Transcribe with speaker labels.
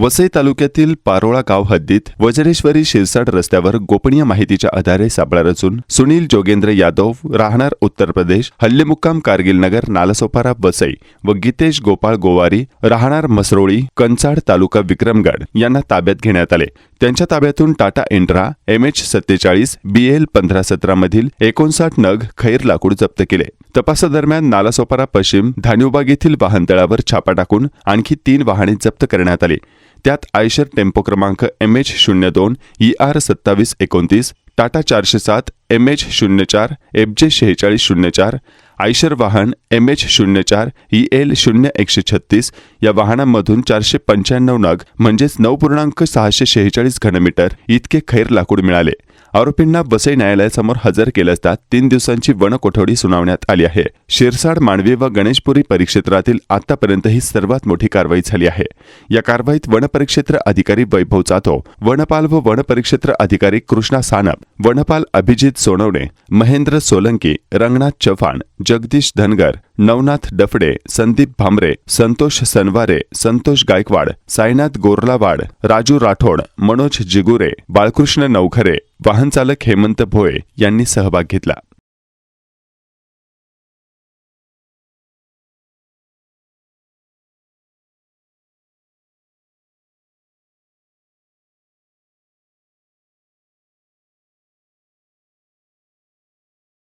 Speaker 1: वसई तालुक्यातील पारोळा गाव हद्दीत वज्रेश्वरी शिरसाट रस्त्यावर गोपनीय माहितीच्या आधारे सापळा रचून सुनील जोगेंद्र यादव राहणार उत्तर प्रदेश हल्लेमुक्काम कारगिल नगर नालासोपारा वसई व गीतेश गोपाळ गोवारी राहणार मसरोळी कंचाड तालुका विक्रमगड यांना ताब्यात घेण्यात आले. त्यांच्या ताब्यातून टाटा इंट्रा एम एच सत्तेचाळीस बी एल पंधरा सतरा मधील एकोणसाठ नग खैर लाकूड जप्त केले. तपासादरम्यान नालासोपारा पश्चिम धान्युबाग येथील वाहनतळावर छापा टाकून आणखी तीन वाहने जप्त करण्यात आली. त्यात आयशर टेम्पो क्रमांक एम एच शून्य दोन ई आर सत्तावीस एकोणतीस टाटा चारशे सात एम एच शून्य चार एफ जे शेहेचाळीस शून्य चार आयशर वाहन एम एच शून्य चार ई एल शून्य एकशे छत्तीस या वाहनांमधून चारशे पंच्याण्णव नग म्हणजेच नऊ पूर्णांक सहाशे शेहेचाळीस घनमीटर इतके खैर लाकूड मिळाले. आरोपींना वसई न्यायालयासमोर हजर केलं असता तीन दिवसांची वनकोठडी सुनावण्यात आली आहे. शिरसाड मांडवी व गणेशपुरी परिक्षेत्रातील आतापर्यंत ही सर्वात मोठी कारवाई झाली आहे. या कारवाईत वनपरिक्षेत्र अधिकारी वैभव जाधव वनपाल व वनपरिक्षेत्र अधिकारी कृष्णा सानप वनपाल अभिजित सोनवणे महेंद्र सोलंकी रंगनाथ चव्हाण जगदीश धनगर नवनाथ डफडे संदीप भांबरे संतोष सनवारे संतोष गायकवाड साईनाथ गोरलावाड राजू राठोड मनोज जिगुरे बाळकृष्ण नवखरे वाहनचालक हेमंत भोये यांनी सहभाग घेतला.